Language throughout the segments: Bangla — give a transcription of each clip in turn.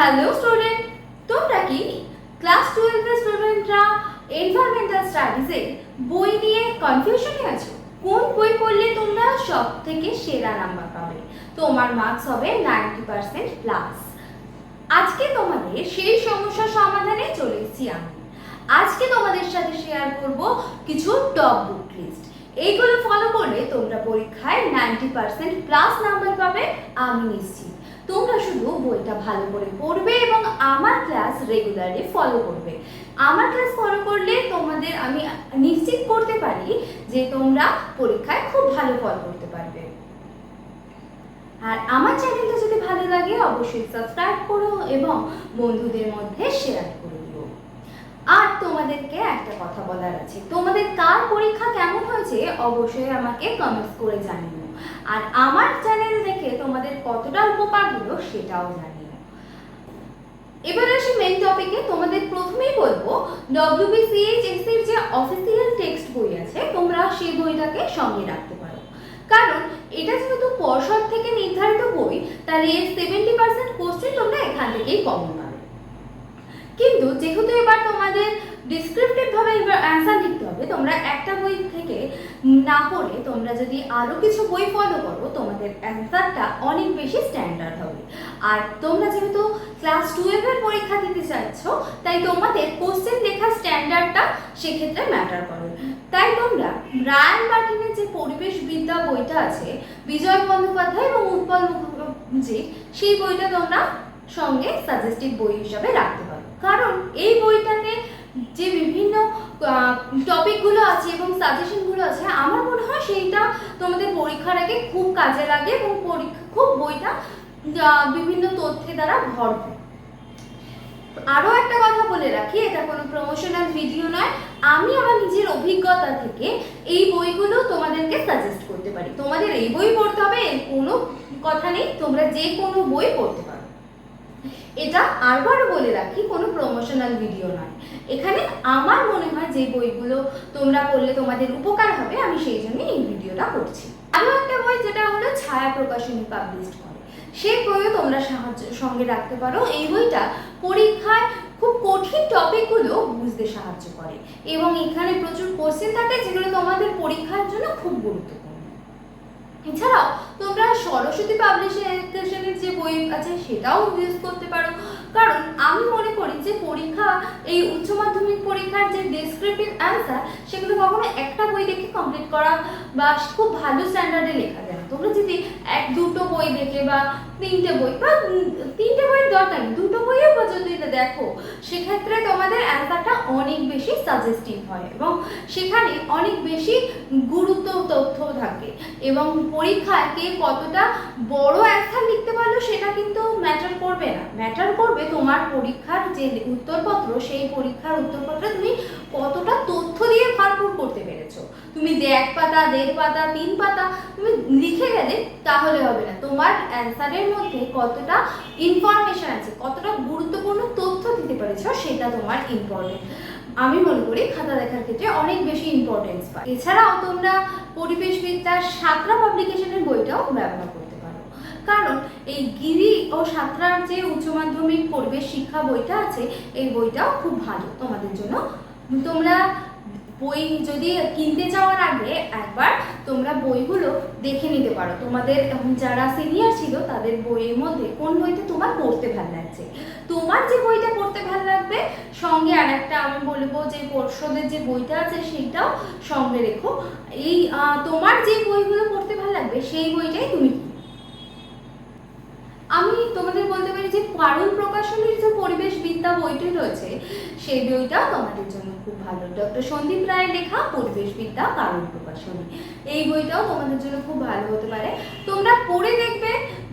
হ্যালো স্টুডেন্ট তোমরা কি ক্লাস টুয়েলভের স্টুডেন্টরা এনভায়রনমেন্টাল স্টাডিজে বই নিয়ে কনফিউশনে আছো? কোন বই পড়লে তোমরা সব থেকে সেরা নাম্বার পাবে? তোমার মার্কস হবে নাইনটি পার্সেন্ট প্লাস আজকে তোমাদের সেই সমস্যার সমাধানে চলে এসেছি আমি। আজকে তোমাদের সাথে শেয়ার করব কিছু টপ বুক লিস্ট এইগুলো ফলো করলে তোমরা পরীক্ষায় নাইনটি পার্সেন্ট প্লাস নাম্বার পাবে, আমি নিশ্চিত। তোমরা শুধু বইটা ভালো করে পড়বে এবং আমার ক্লাস রেগুলারলি ফলো করবে। আমার ক্লাস ফলো করলে তোমাদের আমি নিশ্চিত করতে পারি যে তোমরা পরীক্ষায় খুব ভালো ফল করতে পারবে। আর আমার চ্যানেলটা যদি ভালো লাগে, অবশ্যই সাবস্ক্রাইব করো এবং বন্ধুদের মধ্যে শেয়ার করে দিও। আর তোমাদেরকে একটা কথা বলার আছে, তোমাদের কার পরীক্ষা কেমন হয়েছে অবশ্যই আমাকে কমেন্টস করে জানিও। আর আমার চ্যানেল দেখে তোমাদের কতটা উপকার হলো সেটাও জানিও এবার আসি মেন টপিকে তোমাদের প্রথমেই বলব ডব্লিউবিসিএইচএসসি এর যে অফিসিয়াল টেক্সট বই আছে, তোমরা সেই বইটাকে সঙ্গে রাখতে পারো। কারণ এটা যেহেতু পর্ষদ থেকে নির্ধারিত বই, তাহলে সেভেন্টি পার্সেন্ট কোশ্চেন তোমরা এখান থেকেই কমন পাবে। কিন্তু যেহেতু এবার তোমাদের ডিসক্রিপটিভ ভাবে এবার অ্যান্সার লিখতে হবে, তোমরা একটা বই থেকে না পড়ে তোমরা যদি আরও কিছু বই ফলো করো, তোমাদের অ্যান্সারটা অনেক বেশি স্ট্যান্ডার্ড হবে। আর তোমরা যেহেতু ক্লাস টুয়েলভের পরীক্ষা দিতে চাইছ, তাই তোমাদের কোশ্চেন লেখার স্ট্যান্ডার্ডটা সেক্ষেত্রে ম্যাটার করে। তাই তোমরা রায়ান মার্টিনের যে পরিবেশ বিদ্যা বইটা আছে, বিজয় বন্দ্যোপাধ্যায় এবং উৎপল মুখার্জি, সেই বইটা তোমরা সঙ্গে সাজেস্টিভ বই হিসাবে রাখতে কারণ এই বইটাতে যে বিভিন্ন টপিকগুলো আছে এবং সাজেশনগুলো আছে, আমার মনে হয় সেইটা তোমাদের পরীক্ষার আগে খুব কাজে লাগে এবং পরীক্ষা, খুব বইটা বিভিন্ন তথ্যে দ্বারা ভরপুর। আরও একটা কথা বলে রাখি, এটা কোনো প্রমোশনাল ভিডিও নয়, আমি আমার নিজের অভিজ্ঞতা থেকে এই বইগুলো তোমাদেরকে সাজেস্ট করতে পারি। তোমাদের এই বই পড়তে হবে কোনো কথা নেই, তোমরা যে কোনো বই পড়তে পারো। এটা আরবারও বলে রাখি, কোনো প্রমোশনাল ভিডিও নয়। এখানে আমার মনে হয় যে বইগুলো তোমরা পড়লে তোমাদের উপকার হবে, আমি সেই জন্য এই ভিডিওটা করছি। আরও একটা বই যেটা হলো ছায়া প্রকাশনী পাবলিশড করে। সেই বইও তোমরা সাহায্য, সঙ্গে রাখতে পারো। এই বইটা পরীক্ষায় খুব কঠিন টপিকগুলো বুঝতে সাহায্য করে। এবং এখানে প্রচুর কোশ্চেন থাকে যেগুলো তোমাদের পরীক্ষার জন্য খুব গুরুত্বপূর্ণ। এছাড়াও, তোমরা সরস্বতী পাবলিকেশনের যে বই আছে, সেটাও ইউজ করতে পারো। কারণ আমি মনে করি যে পরীক্ষা, এই উচ্চ মাধ্যমিক পরীক্ষার যে ডেসক্রিপটিভ অ্যান্সার সেগুলো কখনো একটা বই দেখে কমপ্লিট করা বা খুব ভালো স্ট্যান্ডার্ডে লেখা যায় তোমরা যদি এক, দুটো বই দেখে বা তিনটে বই, বা তিনটে বইয়ের দরকার দুটো বইও যদি দেখো, সেক্ষেত্রে তোমাদের অ্যান্সারটা অনেক বেশি সাজেস্টিভ হয় এবং সেখানে অনেক বেশি গুরুত্ব থাকে। এবং পরীক্ষায় কে কতটা বড় অ্যান্সার লিখতে পারল সেটা কিন্তু ম্যাটার করবে না। ম্যাটার করবে তোমার পরীক্ষার যে উত্তরপত্র, সেই পরীক্ষার উত্তরপত্রে তুমি কতটা তথ্য দিয়ে ভরপুর করতে পেরেছ। তুমি যে এক পাতা, দেড় পাতা, তিন পাতা, তুমি লিখে গেলে তাহলে হবে না। তোমার অ্যান্সারের মধ্যে কতটা ইনফরমেশন আছে, কতটা গুরুত্বপূর্ণ তথ্য দিতে পেরেছ, সেটা তোমার ইম্পর্টেন্ট আমি মনে করি খাতা দেখার ক্ষেত্রে অনেক বেশি ইম্পর্টেন্স পাই এছাড়াও তোমরা পরিবেশবিদ্যার সাতরা পাবলিকেশনের বইটাও ব্যবহার করতে পারো। কারণ এই গিরি ও সাতরার যে উচ্চ মাধ্যমিক পরিবেশ শিক্ষা বইটা আছে, এই বইটাও খুব ভালো তোমাদের জন্য। তোমরা বই যদি কিনতে যাওয়ার আগে তোমরা বইগুলো দেখে নিতে পারো তোমাদের যারা সিনিয়র ছিল, তাদের বইয়ের মধ্যে কোন বইটা তোমার পড়তে ভালো লাগছে তোমার যে বইটা পড়তে ভালো লাগবে, সঙ্গে আর একটা আমি বলব যে পর্ষদের যে বইটা আছে, সেইটাও সঙ্গে রেখো এই তোমার যে বইগুলো পড়তে ভালো লাগবে, সেই বইটাই তুমি। আমি তোমাদের বলতে পারি যে পারুল প্রকাশনীর যে পরিবেশ বিদ্যা বইটি রয়েছে, সেই বইটা তোমাদের জন্য খুব ভালো। ডক্টর সন্দীপ রায়ের লেখা পরিবেশ বিদ্যা পারুল প্রকাশনী। এই বইটাও তোমাদের জন্য খুব ভালো হতে পারে। তোমরা পড়ে দেখবে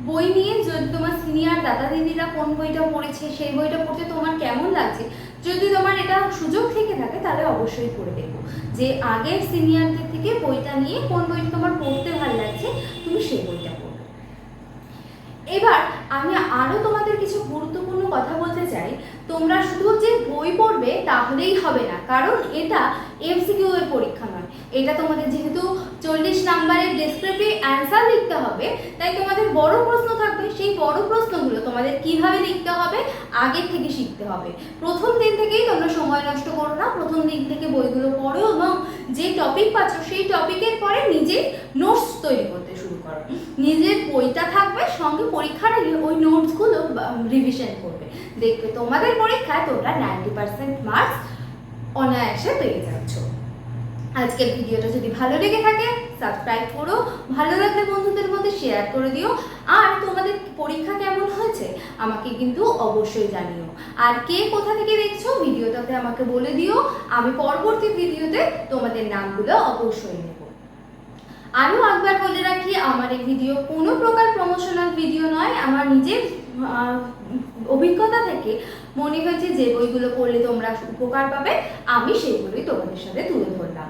বই নিয়ে যদি তোমার সিনিয়র দাদা দিদিরা কোন বইটা পড়েছে, সেই বইটা পড়তে তোমার কেমন লাগছে? যদি তোমার এটা সুযোগ থেকে থাকে, তাহলে অবশ্যই পড়ে দেখো। যে আগের সিনিয়রদের থেকে বইটা নিয়ে কোন বইটা তোমার পড়তে ভালো লাগছে, তুমি সেই বইটা এবার আমি আরও তোমাদের কিছু গুরুত্বপূর্ণ কথা বলতে চাই। তোমরা শুধু যে বই পড়বে তাহলেই হবে না, কারণ এটা এমসিকিউ এর পরীক্ষা নয়। এটা তোমাদের যেহেতু চল্লিশ নাম্বারের ডেসক্রিপটিভ অ্যান্সার লিখতে হবে, তাই তোমাদের বড় প্রশ্ন থাকবে। সেই বড় প্রশ্নগুলো তোমাদের কীভাবে লিখতে হবে, আগের থেকে শিখতে হবে। প্রথম দিন থেকেই তোমরা সময় নষ্ট করো না। প্রথম দিন থেকে বইগুলো পড়ো এবং যে টপিক পাচ্ছ, সেই টপিকের পরে নিজে নোটস তৈরি করতে শুরু করো। নিজের বইটা থাকবে, সঙ্গে পরীক্ষার ওই নোটসগুলো রিভিশন করবে। দেখবে তোমাদের পরীক্ষায় তোমরা নাইনটি পার্সেন্ট মার্কস অনায়াসে পেয়ে যাচ্ছ। আজকের ভিডিওটা যদি ভালো লেগে থাকে সাবস্ক্রাইব করো। ভালো লাগলে বন্ধুদের মধ্যে শেয়ার করে দিও। আর তোমাদের পরীক্ষা কেমন হয়েছে, আমাকে কিন্তু অবশ্যই জানিও। আর কে কোথা থেকে দেখছ, ভিডিওটাতে আমাকে বলে দিও। আমি পরবর্তী ভিডিওতে তোমাদের নামগুলো অবশ্যই নেব। আরও একবার বলে রাখি, আমার এই ভিডিও কোনো প্রকার প্রমোশনাল ভিডিও নয়। আমার নিজের অভিজ্ঞতা থেকে মনে হয়েছে যে বইগুলো পড়লে তোমরা উপকার পাবে। আমি সেগুলোই তোমাদের সাথে তুলে ধরলাম।